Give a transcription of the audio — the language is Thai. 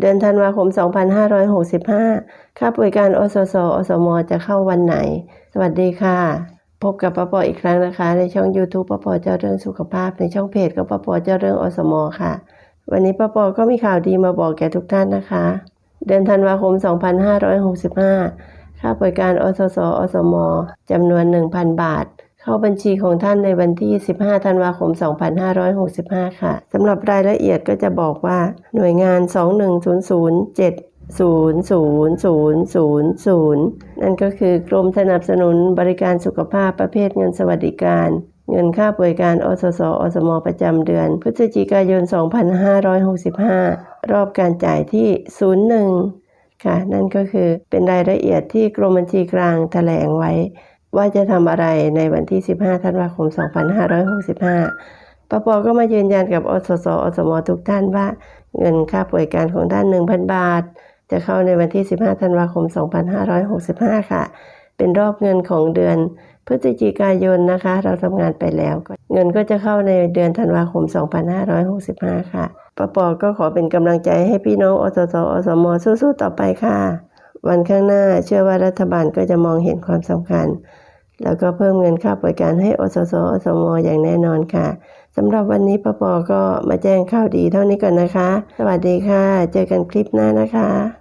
เดือนธันวาคม 2565 ค่าบริการอสสอสม จะเข้าวันไหน สวัสดีค่ะ พบกับปปออีกครั้งนะคะ ในช่อง YouTube ปปอเจ้าเรื่องสุขภาพ ในช่องเพจก็ปปอเจ้าเรื่องอสม ค่ะ วันนี้ปปอก็มีข่าวดีมาบอกแก่ทุกท่านนะคะ เดือนธันวาคม 2565 ค่าบริการอสสอสมจำนวน 1,000 บาท เข้าบัญชีของท่านในวันที่ 15 ธันวาคม 2565 ค่ะ สำหรับรายละเอียดก็จะบอกว่าหน่วยงาน 21007 00000 นั่นก็คือกรมสนับสนุนบริการสุขภาพประเภทเงินสวัสดิการ เงินค่าบริการอสสอสมประจำเดือน พฤศจิกายน 2565 รอบการจ่ายที่ 01 ค่ะ นั่นก็คือเป็นรายละเอียดที่กรมบัญชีกลางแถลงไว้ ว่าจะทำอะไรในวันที่ 15 ธันวาคม 2565ปปก็มายืนยันกับอสสอสมทุกท่านว่า เงินค่าบริการของท่าน 1,000 บาท จะเข้าในวันที่ 15 ธันวาคม 2565 ค่ะ เป็นรอบเงินของเดือนพฤศจิกายนนะคะ เราทำงานไปแล้ว เงินก็จะเข้าในเดือนธันวาคม 2565 ค่ะปปก็ขอเป็นกำลังใจให้พี่น้องอสสอสมสู้ๆต่อไปค่ะ วันข้างหน้าเชื่อว่ารัฐบาลก็จะมองเห็นความสำคัญ แล้วก็เพิ่มเงินค่าบริการให้อสสอสมอย่างแน่นอนค่ะสำหรับวันนี้ปปก็มาแจ้งข่าวดีเท่านี้ก่อนนะคะ สวัสดีค่ะ เจอกันคลิปหน้านะคะ